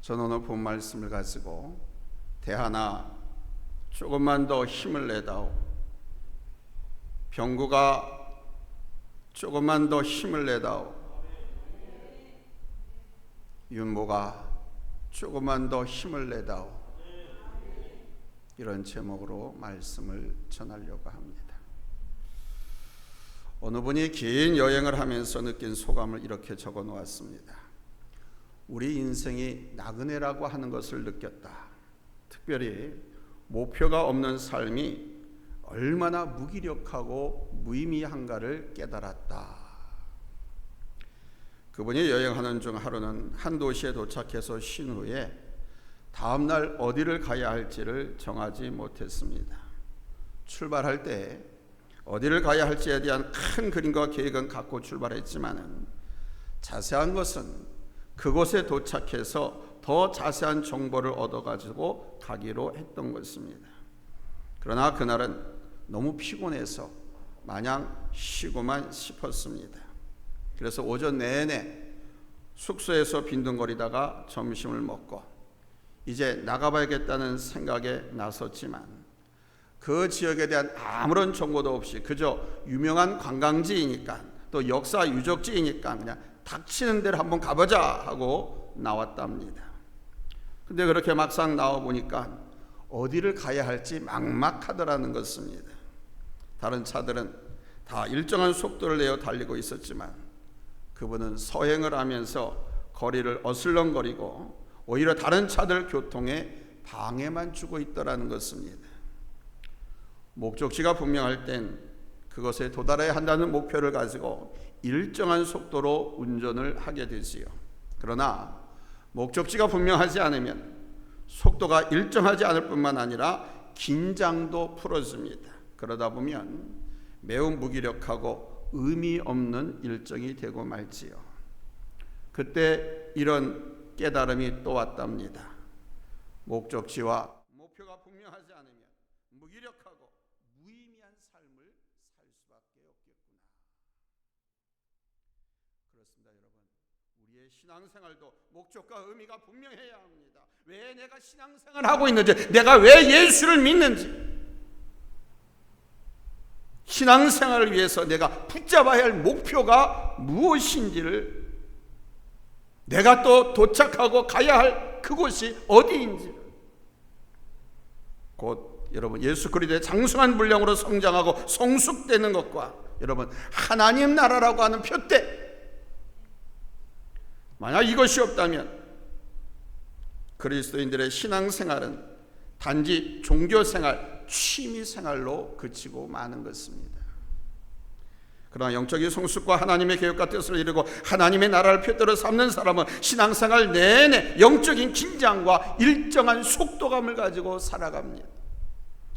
저는 오늘 본 말씀을 가지고 대하나 조금만 더 힘을 내다오. 병구가 조금만 더 힘을 내다오. 윤모가 조금만 더 힘을 내다오. 이런 제목으로 말씀을 전하려고 합니다. 어느 분이 긴 여행을 하면서 느낀 소감을 이렇게 적어 놓았습니다. 우리 인생이 나그네라고 하는 것을 느꼈다. 특별히 목표가 없는 삶이 얼마나 무기력하고 무의미한가를 깨달았다. 그분이 여행하는 중 하루는 한 도시에 도착해서 쉰 후에 다음 날 어디를 가야 할지를 정하지 못했습니다. 출발할 때 어디를 가야 할지에 대한 큰 그림과 계획은 갖고 출발했지만은 자세한 것은 그곳에 도착해서 더 자세한 정보를 얻어 가지고 가기로 했던 것입니다. 그러나 그날은 너무 피곤해서 마냥 쉬고만 싶었습니다. 그래서 오전 내내 숙소에서 빈둥거리다가 점심을 먹고 이제 나가봐야겠다는 생각에 나섰지만 그 지역에 대한 아무런 정보도 없이 그저 유명한 관광지이니까 또 역사 유적지이니까 그냥 닥치는 대로 한번 가보자 하고 나왔답니다. 근데 그렇게 막상 나와 보니까 어디를 가야 할지 막막하더라는 것입니다. 다른 차들은 다 일정한 속도를 내어 달리고 있었지만 그분은 서행을 하면서 거리를 어슬렁거리고 오히려 다른 차들 교통에 방해만 주고 있더라는 것입니다. 목적지가 분명할 땐 그것에 도달해야 한다는 목표를 가지고 일정한 속도로 운전을 하게 되지요. 그러나 목적지가 분명하지 않으면 속도가 일정하지 않을 뿐만 아니라 긴장도 풀어집니다. 그러다 보면 매우 무기력하고 의미 없는 일정이 되고 말지요. 그때 이런 깨달음이 또 왔답니다. 목적지와 목표가 분명하지 않으면 무기력하고 무의미한 삶을 살 수밖에 없겠구나. 그렇습니다, 여러분. 우리의 신앙생활도 목적과 의미가 분명해야 합니다. 왜 내가 신앙생활을 하고 있는지, 내가 왜 예수를 믿는지, 신앙생활을 위해서 내가 붙잡아야 할 목표가 무엇인지를 내가 또 도착하고 가야 할 그곳이 어디인지 곧 여러분 예수 그리스도의 장성한 분량으로 성장하고 성숙되는 것과 여러분 하나님 나라라고 하는 표대 만약 이것이 없다면 그리스도인들의 신앙생활은 단지 종교생활, 취미생활로 그치고 마는 것입니다. 그러나 영적인 성숙과 하나님의 계획 과 뜻을 이루고 하나님의 나라를 표대로 삼는 사람은 신앙생활 내내 영적인 긴장과 일정한 속도감을 가지고 살아갑니다.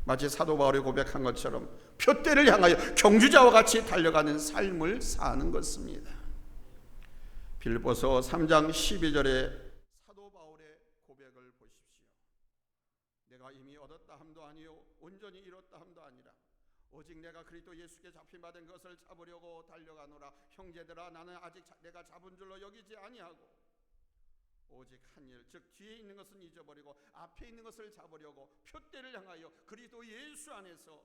마치 사도 바울이 고백한 것처럼 표대를 향하여 경주자와 같이 달려가는 삶을 사는 것입니다. 빌보서 3장 12절에 사도 바울의 고백을 보십시오. 내가 이미 얻었다 함도 아니요 온전히 이뤘다 함도 아니라 오직 내가 그리스도 예수께 잡힌 바된 것을 잡으려고 달려가노라 형제들아 나는 아직 자, 내가 잡은 줄로 여기지 아니하고 오직 한 일 즉 뒤에 있는 것은 잊어버리고 앞에 있는 것을 잡으려고 표대를 향하여 그리스도 예수 안에서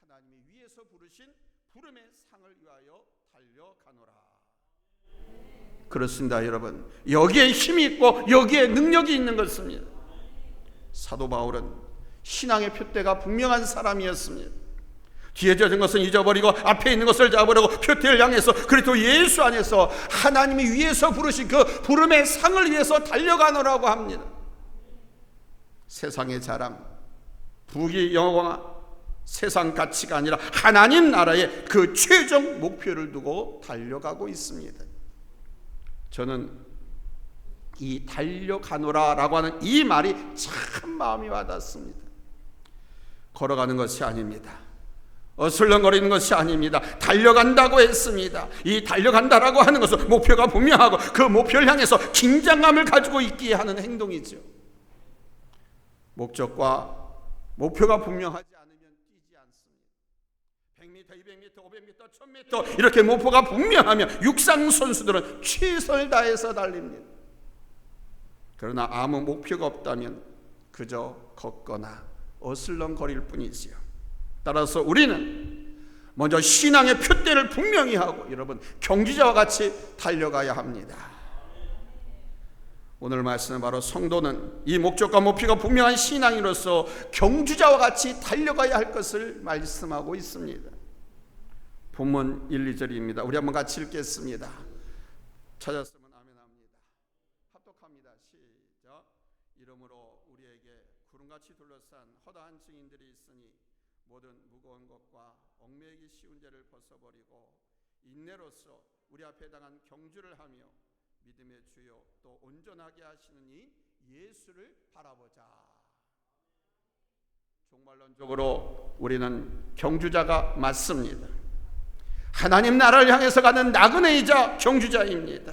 하나님이 위에서 부르신 부름의 상을 위하여 달려가노라 그렇습니다 여러분 여기에 힘이 있고 여기에 능력이 있는 것입니다 사도 바울은 신앙의 표대가 분명한 사람이었습니다 뒤에 젖은 것은 잊어버리고 앞에 있는 것을 잡으려고 표태를 향해서 그리스도 예수 안에서 하나님이 위에서 부르신 그 부름의 상을 위해서 달려가노라고 합니다. 세상의 자랑, 부귀 영화, 세상 가치가 아니라 하나님 나라의 그 최종 목표를 두고 달려가고 있습니다. 저는 이 달려가노라라고 하는 이 말이 참 마음이 와닿습니다. 걸어가는 것이 아닙니다. 어슬렁거리는 것이 아닙니다. 달려간다고 했습니다. 이 달려간다라고 하는 것은 목표가 분명하고 그 목표를 향해서 긴장감을 가지고 있기에 하는 행동이죠. 목적과 목표가 분명하지 않습니다. 100m, 200m, 500m, 1000m 이렇게 목표가 분명하면 육상 선수들은 최선을 다해서 달립니다. 그러나 아무 목표가 없다면 그저 걷거나 어슬렁거릴 뿐이지요. 따라서 우리는 먼저 신앙의 표대를 분명히 하고 여러분 경주자와 같이 달려가야 합니다. 오늘 말씀은 바로 성도는 이 목적과 목표가 분명한 신앙인으로서 경주자와 같이 달려가야 할 것을 말씀하고 있습니다. 본문 1, 2절입니다. 우리 한번 같이 읽겠습니다. 찾았으면 아멘합니다. 합독합니다. 시작. 이러므로 우리에게 구름같이 둘러싼 허다한 증인들이 있으니 모든 무거운 것과 얽매이기 쉬운 죄를 벗어버리고 인내로서 우리 앞에 당한 경주를 하며 믿음의 주요 또 온전하게 하시는 이 예수를 바라보자. 종말론적으로 우리는 경주자가 맞습니다. 하나님 나라를 향해서 가는 나그네이자 경주자입니다.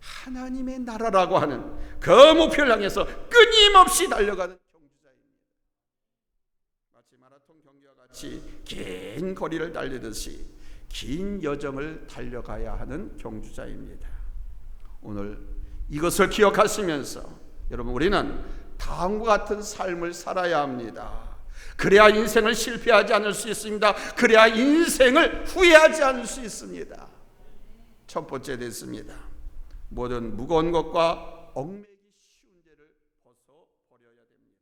하나님의 나라라고 하는 그 목표를 향해서 끊임없이 달려가는 경주자입니다. 마치 마라톤 경기와 같이 긴 거리를 달리듯이 긴 여정을 달려가야 하는 경주자입니다. 오늘 이것을 기억하시면서 여러분 우리는 다음과 같은 삶을 살아야 합니다. 그래야 인생을 실패하지 않을 수 있습니다. 그래야 인생을 후회하지 않을 수 있습니다. 첫 번째 됐습니다. 모든 무거운 것과 얽매기 쉬운 죄를 벗어 버려야 됩니다.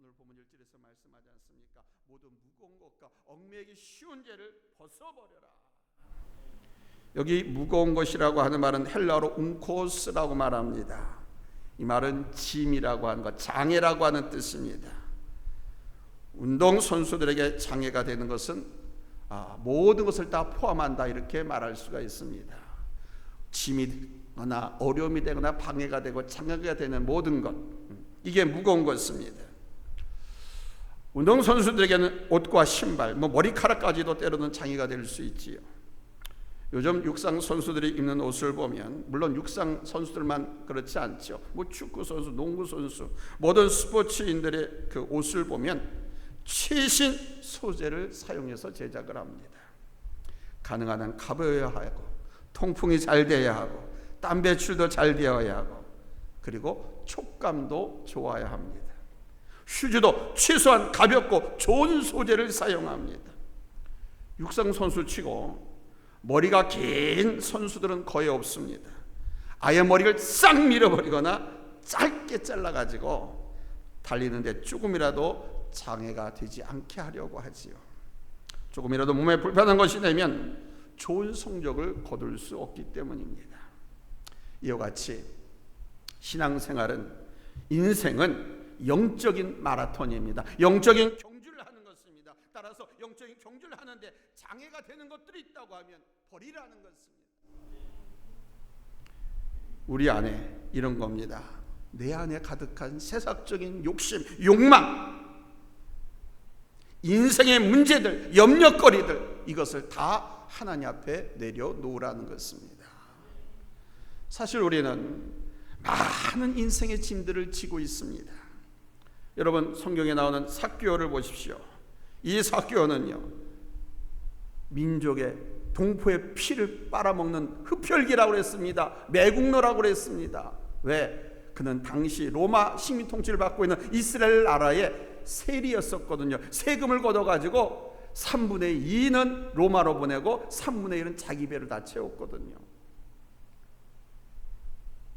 오늘 본문 1절에서 말씀하지 않습니까? 모든 무거운 것과 얽매기 쉬운 죄를 벗어 버려라. 여기 무거운 것이라고 하는 말은 헬라어로 웅코스라고 말합니다. 이 말은 짐이라고 하는 것, 장애라고 하는 뜻입니다. 운동 선수들에게 장애가 되는 것은 아, 모든 것을 다 포함한다 이렇게 말할 수가 있습니다. 짐이거나 어려움이 되거나 방해가 되고 장애가 되는 모든 것 이게 무거운 것입니다. 운동 선수들에게는 옷과 신발, 뭐 머리카락까지도 때로는 장애가 될 수 있지요. 요즘 육상 선수들이 입는 옷을 보면 물론 육상 선수들만 그렇지 않죠. 뭐 축구 선수, 농구 선수, 모든 스포츠인들의 그 옷을 보면 최신 소재를 사용해서 제작을 합니다. 가능한 한 가벼워야 하고 통풍이 잘 돼야 하고 땀 배출도 잘 되어야 하고 그리고 촉감도 좋아야 합니다. 휴지도 최소한 가볍고 좋은 소재를 사용합니다. 육상 선수 치고 머리가 긴 선수들은 거의 없습니다. 아예 머리를 싹 밀어버리거나 짧게 잘라가지고 달리는데 조금이라도 장애가 되지 않게 하려고 하지요. 조금이라도 몸에 불편한 것이 되면 좋은 성적을 거둘 수 없기 때문입니다. 이와 같이 신앙생활은 인생은 영적인 마라톤입니다. 영적인 경주를 하는 것입니다. 따라서 영적인 경주를 하는데 장애가 되는 것들이 있다고 하면 버리라는 것입니다. 우리 안에 이런 겁니다. 내 안에 가득한 세상적인 욕심, 욕망, 인생의 문제들, 염려거리들 이것을 다 하나님 앞에 내려놓으라는 것입니다. 사실 우리는 많은 인생의 짐들을 지고 있습니다. 여러분 성경에 나오는 사교를 보십시오. 이 사교는요 민족의 동포의 피를 빨아먹는 흡혈귀라고 그랬습니다. 매국노라고 그랬습니다. 왜? 그는 당시 로마 식민 통치를 받고 있는 이스라엘 나라의 세리였었거든요. 세금을 걷어가지고 3분의 2는 로마로 보내고 3분의 1은 자기 배를 다 채웠거든요.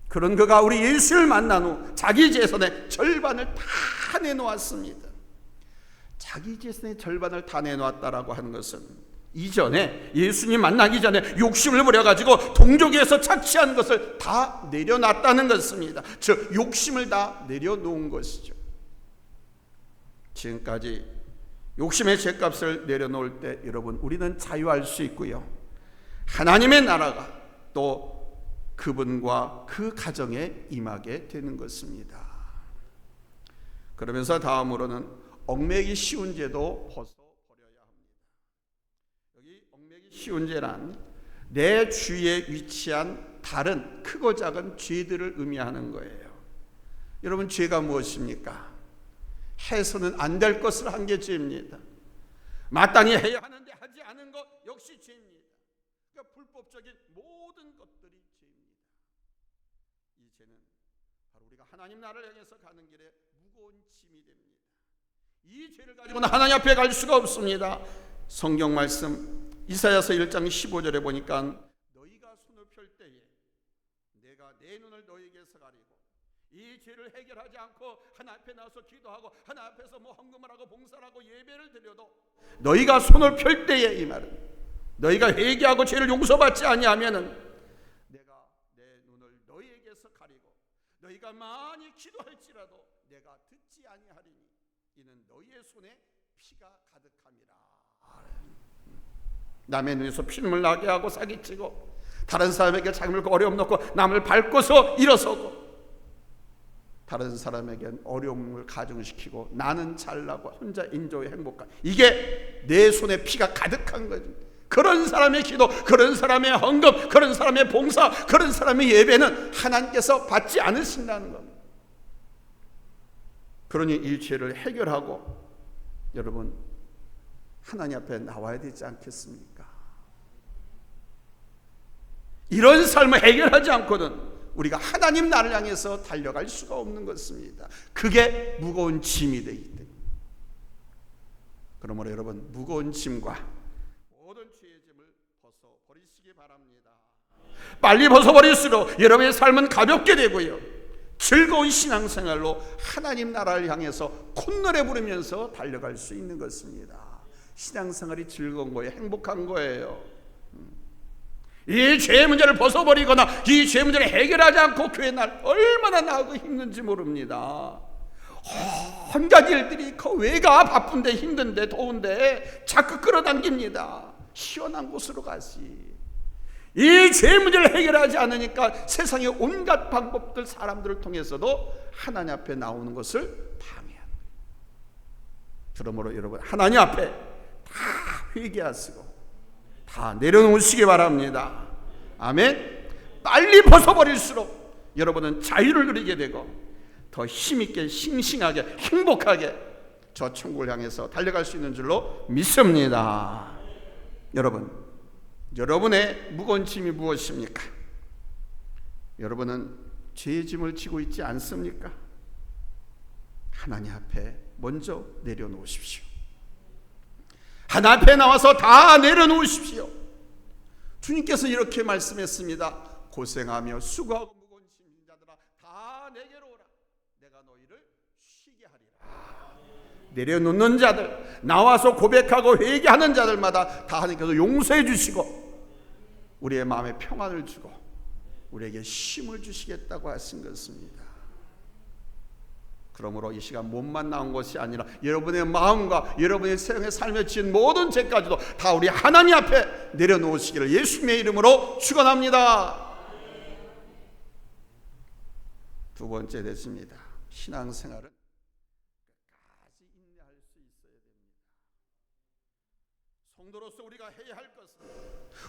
그런 그가 우리 예수를 만난 후 자기 재산의 절반을 다 내놓았습니다. 자기 재산의 절반을 다 내놓았다라고 하는 것은 이전에 예수님 만나기 전에 욕심을 부려가지고 동족에서 착취한 것을 다 내려놨다는 것입니다. 즉 욕심을 다 내려놓은 것이죠. 지금까지 욕심의 죄값을 내려놓을 때 여러분 우리는 자유할 수 있고요. 하나님의 나라가 또 그분과 그 가정에 임하게 되는 것입니다. 그러면서 다음으로는 얽매기 쉬운 죄도 벗어 버려야 합니다. 여기 얽매기 쉬운 죄란 내 주위에 위치한 다른 크고 작은 죄들을 의미하는 거예요. 여러분 죄가 무엇입니까? 해서는 안 될 것을 한 게 죄입니다. 마땅히 해야 하는데 하지 않은 것 역시 죄입니다. 그러니까 불법적인 모든 것들이 죄입니다. 이 죄는 바로 우리가 하나님 나라를 향해서 가는 길에 무거운 짐이 됩니다. 이 죄를 가지고는 하나님 앞에 갈 수가 없습니다. 성경 말씀 이사야서 1장 15절에 보니까 너희가 손을 펼 때에 내가 내 눈을 너희에게서 가리고 이 죄를 해결하지 않고 하나 앞에 나와서 기도하고 하나 앞에서 뭐 헌금을 하고 봉사를 하고 예배를 드려도 너희가 손을 펼 때에 이 말은 너희가 회개하고 죄를 용서받지 아니하면은 내가 내 눈을 너희에게서 가리고 너희가 많이 기도할지라도 내가 듣지 아니하리니 이는 너희의 손에 피가 가득함이라. 남의 눈에서 피눈물 나게 하고 사기치고 다른 사람에게 자금을 어려움 놓고 남을 밟고서 일어서고 다른 사람에겐 어려움을 가중시키고 나는 잘나고 혼자 인조의 행복감 이게 내 손에 피가 가득한 거지. 그런 사람의 기도 그런 사람의 헌금 그런 사람의 봉사 그런 사람의 예배는 하나님께서 받지 않으신다는 겁니다. 그러니 이 죄를 해결하고 여러분 하나님 앞에 나와야 되지 않겠습니까? 이런 삶을 해결하지 않고는 우리가 하나님 나를 향해서 달려갈 수가 없는 것입니다. 그게 무거운 짐이 되기 때문에. 그러므로 여러분 무거운 짐과 모든 죄의 짐을 벗어 버리시기 바랍니다. 빨리 벗어 버릴수록 여러분의 삶은 가볍게 되고요. 즐거운 신앙생활로 하나님 나라를 향해서 콧노래 부르면서 달려갈 수 있는 것입니다. 신앙생활이 즐거운 거예요. 행복한 거예요. 이 죄의 문제를 벗어버리거나 이 죄의 문제를 해결하지 않고 교회 날 얼마나 나고 힘든지 모릅니다. 온갖 일들이 그 외가 바쁜데 힘든데 더운데 자꾸 끌어당깁니다. 시원한 곳으로 가시. 이 죄의 문제를 해결하지 않으니까 세상의 온갖 방법들 사람들을 통해서도 하나님 앞에 나오는 것을 거예요. 그러므로 여러분 하나님 앞에 다 회개하시고 다 내려놓으시기 바랍니다. 아멘. 빨리 벗어버릴수록 여러분은 자유를 누리게 되고 더 힘있게 싱싱하게 행복하게 저 천국을 향해서 달려갈 수 있는 줄로 믿습니다. 여러분, 여러분의 무거운 짐이 무엇입니까? 여러분은 죄의 짐을 지고 있지 않습니까? 하나님 앞에 먼저 내려놓으십시오. 하나 앞에 나와서 다 내려놓으십시오. 주님께서 이렇게 말씀했습니다. 고생하며 수고하고 무거운 짐진 자들아 다 내게로 오라. 내가 너희를 쉬게 하리라. 내려놓는 자들, 나와서 고백하고 회개하는 자들마다 다 하나님께서 용서해 주시고 우리의 마음에 평안을 주고 우리에게 힘을 주시겠다고 하신 것입니다. 그러므로 이 시간 몸만 나온 것이 아니라 여러분의 마음과 여러분의 세상의 삶에 지은 모든 죄까지도 다 우리 하나님 앞에 내려놓으시기를 예수님의 이름으로 축원합니다. 두 번째 됐습니다. 신앙생활은 끝까지 인내할 수 있어야 됩니다. 성도로서 우리가 해야 할 것은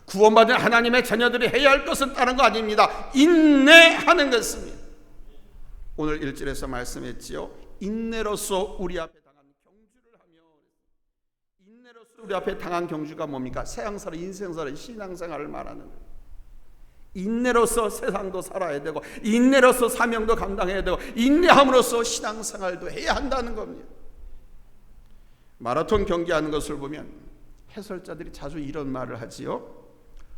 구원받은 하나님의 자녀들이 해야 할 것은 다른 거 아닙니다. 인내하는 것입니다. 오늘 일절에서 말씀했지요. 인내로서 우리 앞에 당한 경주를 하며 인내로서 우리 앞에 당한 경주가 뭡니까? 세상사를 인생사를 신앙생활을 말하는 거예요. 인내로서 세상도 살아야 되고 인내로서 사명도 감당해야 되고 인내함으로써 신앙생활도 해야 한다는 겁니다. 마라톤 경기하는 것을 보면 해설자들이 자주 이런 말을 하지요.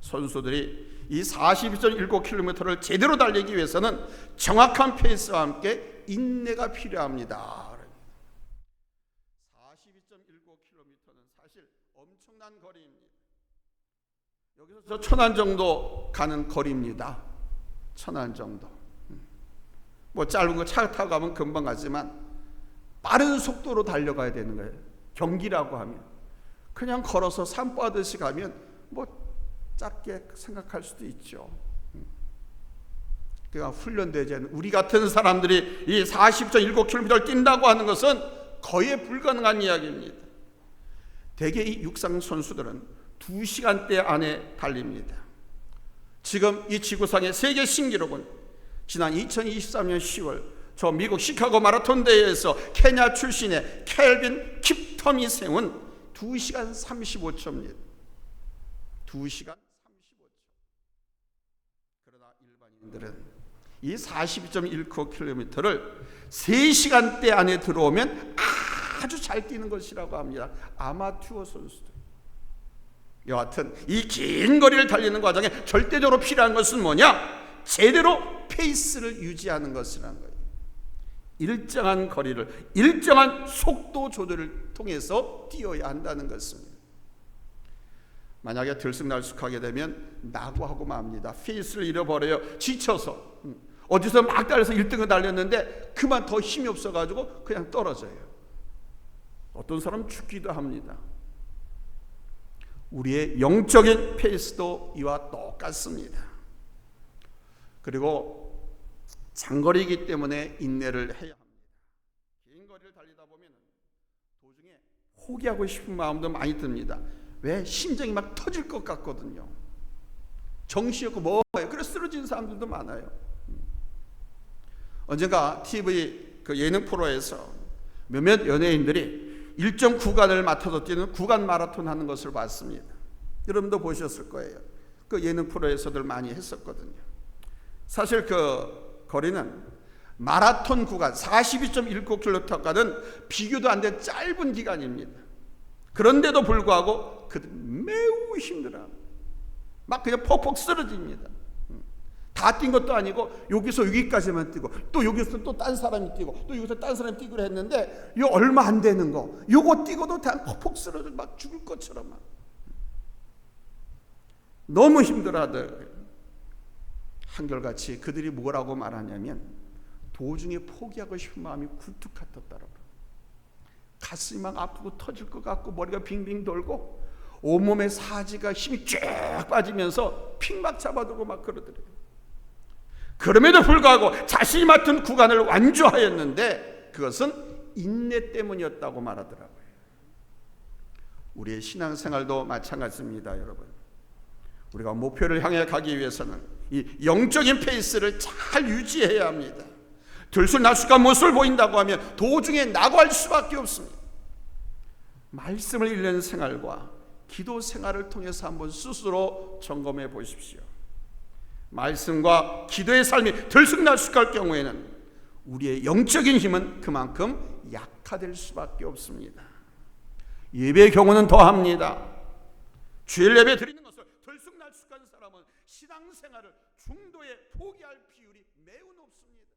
선수들이 이 42.19km를 제대로 달리기 위해서는 정확한 페이스와 함께 인내가 필요합니다. 42.19km는 사실 엄청난 거리입니다. 여기서 저 천안 정도 가는 거리입니다. 천안 정도. 뭐 짧은 거 차 타고 가면 금방 가지만 빠른 속도로 달려가야 되는 거예요. 경기라고 하면 그냥 걸어서 산보하듯이 가면 뭐 짧게 생각할 수도 있죠. 그러니까 훈련되지 않은 우리 같은 사람들이 이 40.19km를 뛴다고 하는 것은 거의 불가능한 이야기입니다. 대개 이 육상 선수들은 2시간대 안에 달립니다. 지금 이 지구상의 세계 신기록은 지난 2023년 10월 저 미국 시카고 마라톤 대회에서 케냐 출신의 켈빈 킵텀이 세운 2시간 35초입니다. 2시간 35초. 그러나 일반인들은 이 42.1km를 3시간대 안에 들어오면 아주 잘 뛰는 것이라고 합니다. 아마추어 선수들. 여하튼 이 긴 거리를 달리는 과정에 절대적으로 필요한 것은 뭐냐? 제대로 페이스를 유지하는 것이라는 거예요. 일정한 거리를 일정한 속도 조절을 통해서 뛰어야 한다는 것입니다. 만약에 들쑥날쑥하게 되면 낙오하고 맙니다. 페이스를 잃어버려요. 지쳐서 음. 어디서 막 달려서 1등을 달렸는데 그만 더 힘이 없어가지고 그냥 떨어져요. 어떤 사람 죽기도 합니다. 우리의 영적인 페이스도 이와 똑같습니다. 그리고 장거리이기 때문에 인내를 해야 합니다. 긴 거리를 달리다 보면 도중에 포기하고 싶은 마음도 많이 듭니다. 왜 심장이 막 터질 것 같거든요. 정신이 없고 뭐예요? 그래서 쓰러진 사람들도 많아요. 언젠가 TV 그 예능 프로에서 몇몇 연예인들이 일정 구간을 맡아서 뛰는 구간 마라톤 하는 것을 봤습니다. 여러분도 보셨을 거예요. 그 예능 프로에서들 많이 했었거든요. 사실 그 거리는 마라톤 구간 42.19km까지는 비교도 안돼 짧은 기간입니다. 그런데도 불구하고 그들 매우 힘들어. 막 그냥 퍽퍽 쓰러집니다. 다 뛴 것도 아니고 여기서 여기까지만 뛰고 또 여기서 또 딴 사람이 뛰고 또 여기서 딴 사람이 뛰고 했는데 이 얼마 안 되는 거 요거 뛰고도 다 퍽퍽 쓰러져 막 죽을 것처럼 막 너무 힘들어하더라고요. 한결같이 그들이 뭐라고 말하냐면 도중에 포기하고 싶은 마음이 굴뚝 같았다라고. 가슴이 막 아프고 터질 것 같고 머리가 빙빙 돌고 온몸에 사지가 힘이 쫙 빠지면서 픽막 잡아두고 막 그러더래요. 그럼에도 불구하고 자신이 맡은 구간을 완주하였는데 그것은 인내 때문이었다고 말하더라고요. 우리의 신앙생활도 마찬가지입니다, 여러분. 우리가 목표를 향해 가기 위해서는 이 영적인 페이스를 잘 유지해야 합니다. 들쑥날쑥한 모습을 보인다고 하면 도중에 낙오할 수밖에 없습니다. 말씀을 읽는 생활과 기도 생활을 통해서 한번 스스로 점검해 보십시오. 말씀과 기도의 삶이 들쑥날쑥할 경우에는 우리의 영적인 힘은 그만큼 약화될 수밖에 없습니다. 예배의 경우는 더합니다. 주일 예배 드리는 것을 들쑥날쑥한 사람은 신앙생활을 중도에 포기할 비율이 매우 높습니다.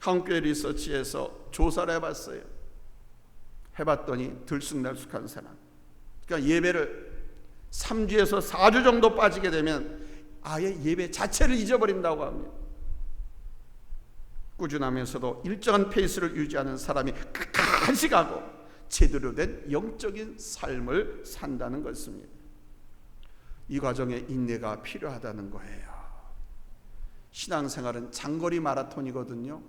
한국교회 리서치에서 조사를 해봤어요. 해봤더니 들쑥날쑥한 사람. 그러니까 예배를 3주에서 4주 정도 빠지게 되면 아예 예배 자체를 잊어버린다고 합니다. 꾸준하면서도 일정한 페이스를 유지하는 사람이 끝까지 가고 제대로 된 영적인 삶을 산다는 것입니다. 이 과정에 인내가 필요하다는 거예요. 신앙생활은 장거리 마라톤이거든요.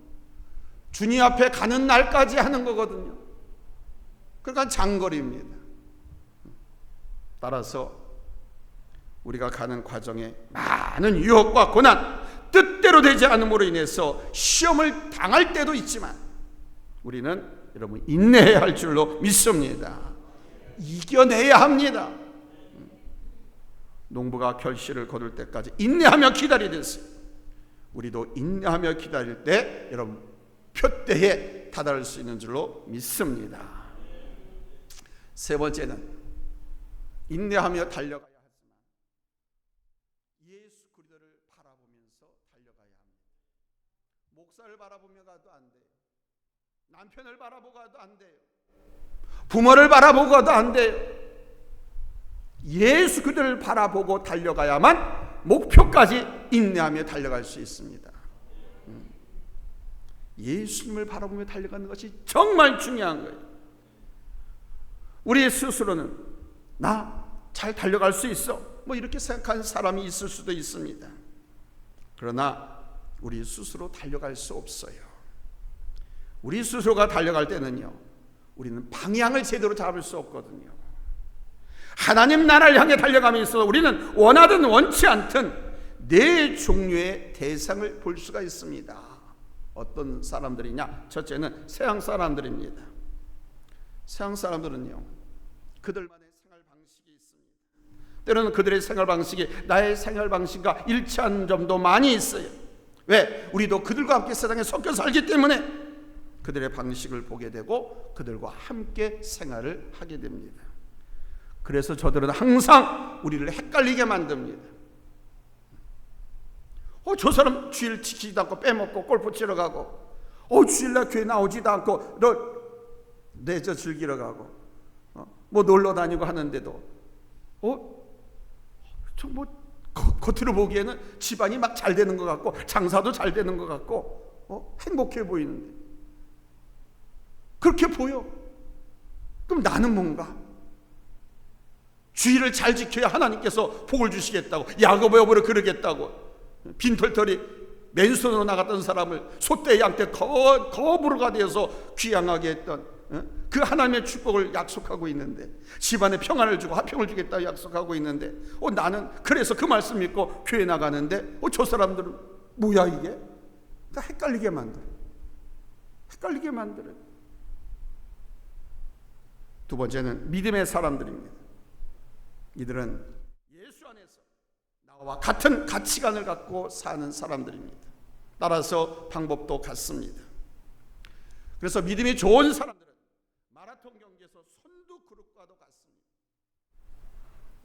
주님 앞에 가는 날까지 하는 거거든요. 그러니까 장거리입니다. 따라서 우리가 가는 과정에 많은 유혹과 고난, 뜻대로 되지 않음으로 인해서 시험을 당할 때도 있지만 우리는 여러분 인내해야 할 줄로 믿습니다. 이겨내야 합니다. 농부가 결실을 거둘 때까지 인내하며 기다리듯이 우리도 인내하며 기다릴 때 여러분 표대에 다다를 수 있는 줄로 믿습니다. 세 번째는 인내하며 달려가야 하지만 예수 그리스도를 바라보면서 달려가야 합니다. 목사를 바라보며 가도 안 돼요. 남편을 바라보고 가도 안 돼요. 부모를 바라보고 가도 안 돼요. 예수 그리스도를 바라보고 달려가야만 목표까지 인내하며 달려갈 수 있습니다. 음. 예수님을 바라보며 달려가는 것이 정말 중요한 거예요. 우리 스스로는 나 잘 달려갈 수 있어. 뭐 이렇게 생각하는 사람이 있을 수도 있습니다. 그러나 우리 스스로 달려갈 수 없어요. 우리 스스로가 달려갈 때는요, 우리는 방향을 제대로 잡을 수 없거든요. 하나님 나라를 향해 달려감에 있어 우리는 원하든 원치 않든 네 종류의 대상을 볼 수가 있습니다. 어떤 사람들이냐? 첫째는 서양 사람들입니다. 서양 사람들은요, 그들만의 생활 방식이 있습니다. 때로는 그들의 생활 방식이 나의 생활 방식과 일치한 점도 많이 있어요. 왜? 우리도 그들과 함께 세상에 섞여 살기 때문에 그들의 방식을 보게 되고 그들과 함께 생활을 하게 됩니다. 그래서 저들은 항상 우리를 헷갈리게 만듭니다. 어, 저 사람 주일 지키지도 않고 빼먹고 골프 치러 가고, 어, 주일날 교회 나오지도 않고, 너 내저 즐기러 가고, 어, 뭐 놀러 다니고 하는데도, 어, 저뭐 겉으로 보기에는 집안이 막 잘 되는 것 같고, 장사도 잘 되는 것 같고, 어, 행복해 보이는데. 그렇게 보여. 그럼 나는 뭔가? 주의를 잘 지켜야 하나님께서 복을 주시겠다고 야곱의 어부를 그러겠다고 빈털털이 맨손으로 나갔던 사람을 소떼 양떼 거, 거부로가 되어서 귀양하게 했던 어? 그 하나님의 축복을 약속하고 있는데 집안에 평안을 주고 화평을 주겠다고 약속하고 있는데 어, 나는 그래서 그 말씀 믿고 교회 나가는데 어, 저 사람들은 뭐야 이게? 다 헷갈리게 만들어 헷갈리게 만들어 두 번째는 믿음의 사람들입니다 이들은 같은 가치관을 갖고 사는 사람들입니다. 따라서 방법도 같습니다. 그래서 믿음이 좋은 사람들은 마라톤 경기에서 선두 그룹과도 같습니다.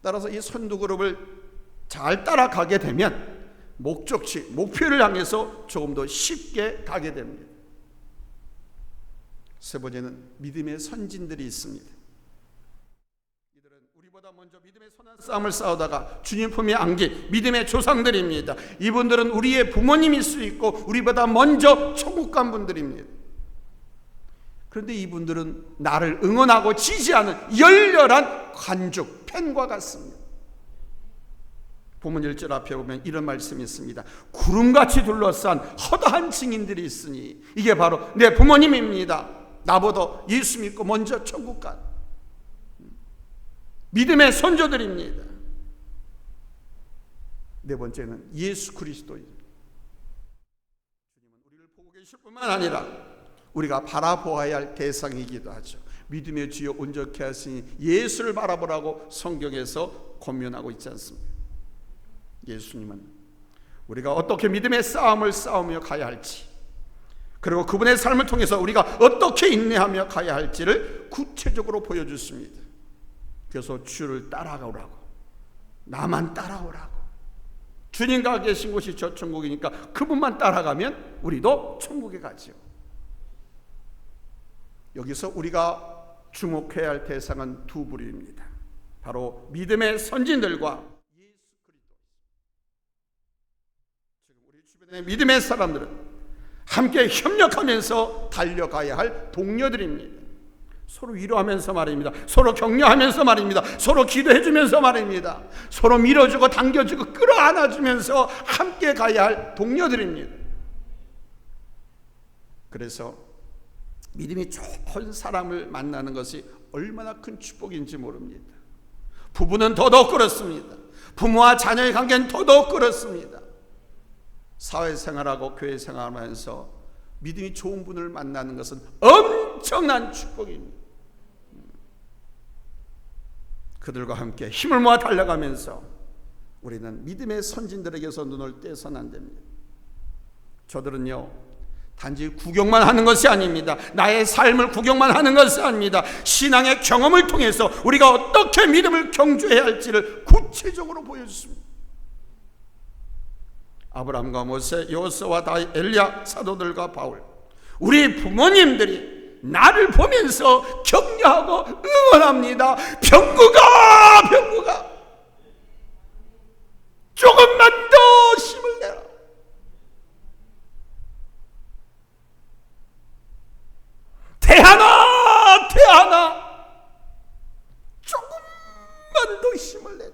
따라서 이 선두 그룹을 잘 따라가게 되면 목적지, 목표를 향해서 조금 더 쉽게 가게 됩니다. 세 번째는 믿음의 선진들이 있습니다. 믿음의 선한 싸움을 싸우다가 주님 품에 안긴 믿음의 조상들입니다. 이분들은 우리의 부모님일 수 있고 우리보다 먼저 천국 간 분들입니다. 그런데 이분들은 나를 응원하고 지지하는 열렬한 관중, 팬과 같습니다. 본문 1절 앞에 보면 이런 말씀이 있습니다. 구름같이 둘러싼 허다한 증인들이 있으니 이게 바로 내 부모님입니다. 나보다 예수 믿고 먼저 천국 간 믿음의 선조들입니다. 네 번째는 예수 그리스도입니다. 우리를 보고 계실 뿐만 아니라 우리가 바라보아야 할 대상이기도 하죠. 믿음의 주여 온전케 하시니 예수를 바라보라고 성경에서 권면하고 있지 않습니까? 예수님은 우리가 어떻게 믿음의 싸움을 싸우며 가야 할지 그리고 그분의 삶을 통해서 우리가 어떻게 인내하며 가야 할지를 구체적으로 보여주십니다. 그래서 주를 따라가오라고. 나만 따라오라고. 주님과 계신 곳이 저 천국이니까 그분만 따라가면 우리도 천국에 가지요. 여기서 우리가 주목해야 할 대상은 두 부류입니다. 바로 믿음의 선진들과 예수 그리스도. 지금 우리 주변의 믿음의 사람들은 함께 협력하면서 달려가야 할 동료들입니다. 서로 위로하면서 말입니다. 서로 격려하면서 말입니다. 서로 기도해 주면서 말입니다. 서로 밀어주고 당겨주고 끌어안아 주면서 함께 가야 할 동료들입니다. 그래서 믿음이 좋은 사람을 만나는 것이 얼마나 큰 축복인지 모릅니다. 부부는 더더욱 그렇습니다. 부모와 자녀의 관계는 더더욱 그렇습니다. 사회생활하고 교회 생활하면서 믿음이 좋은 분을 만나는 것은 엄청난 축복입니다. 그들과 함께 힘을 모아 달려가면서 우리는 믿음의 선진들에게서 눈을 떼서는 안 됩니다. 저들은요, 단지 구경만 하는 것이 아닙니다. 나의 삶을 구경만 하는 것이 아닙니다. 신앙의 경험을 통해서 우리가 어떻게 믿음을 경주해야 할지를 구체적으로 보여주습니다. 아브라함과 모세, 요서와 다 엘리야 사도들과 바울, 우리 부모님들이 나를 보면서 격려하고 응원합니다. 병구가, 병구가. 조금만 더 힘을 내라. 태하나, 태하나. 조금만 더 힘을 내라.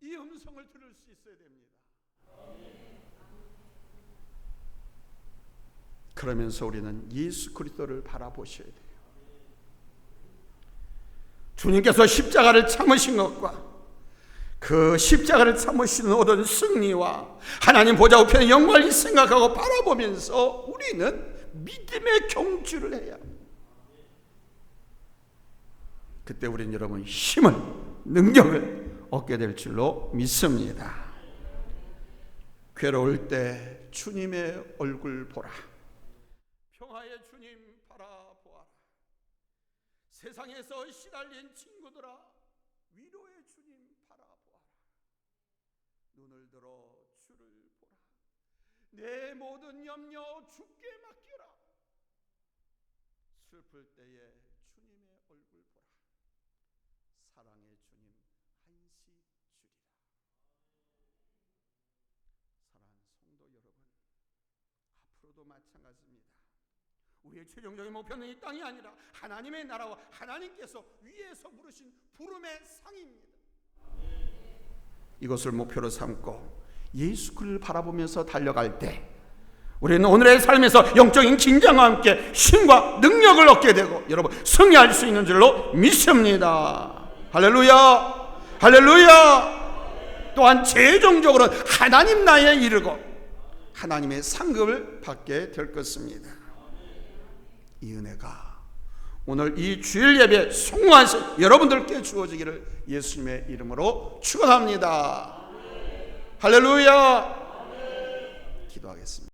이 음성을 들을 수 있어야 됩니다. 그러면서 우리는 예수 그리스도를 바라보셔야 돼요. 주님께서 십자가를 참으신 것과 그 십자가를 참으시는 얻은 승리와 하나님 보좌 우편의 영광을 생각하고 바라보면서 우리는 믿음의 경주를 해야. 그때 우리는 여러분 힘을 능력을 얻게 될 줄로 믿습니다. 괴로울 때 주님의 얼굴 보라. 평화의 주님 바라보아라. 세상에서 시달린 친구들아 위로의 주님 바라보아라. 눈을 들어 주를 보라. 내 모든 염려 주께 맡겨라. 슬플 때에 주님의 얼굴 보라. 사랑의 주님 한시 주리라. 사랑하는 성도 여러분, 앞으로도 마찬가지입니다. 우리의 최종적인 목표는 이 땅이 아니라 하나님의 나라와 하나님께서 위에서 부르신 부름의 상입니다. 이것을 목표로 삼고 예수 그리스도를 바라보면서 달려갈 때 우리는 오늘의 삶에서 영적인 긴장과 함께 힘과 능력을 얻게 되고 여러분 승리할 수 있는 줄로 믿습니다. 할렐루야. 할렐루야. 또한 최종적으로 하나님 나라에 이르고 하나님의 상급을 받게 될 것입니다. 이 은혜가 오늘 이 주일 예배 성공하신 여러분들께 주어지기를 예수님의 이름으로 축원합니다. 할렐루야. 기도하겠습니다.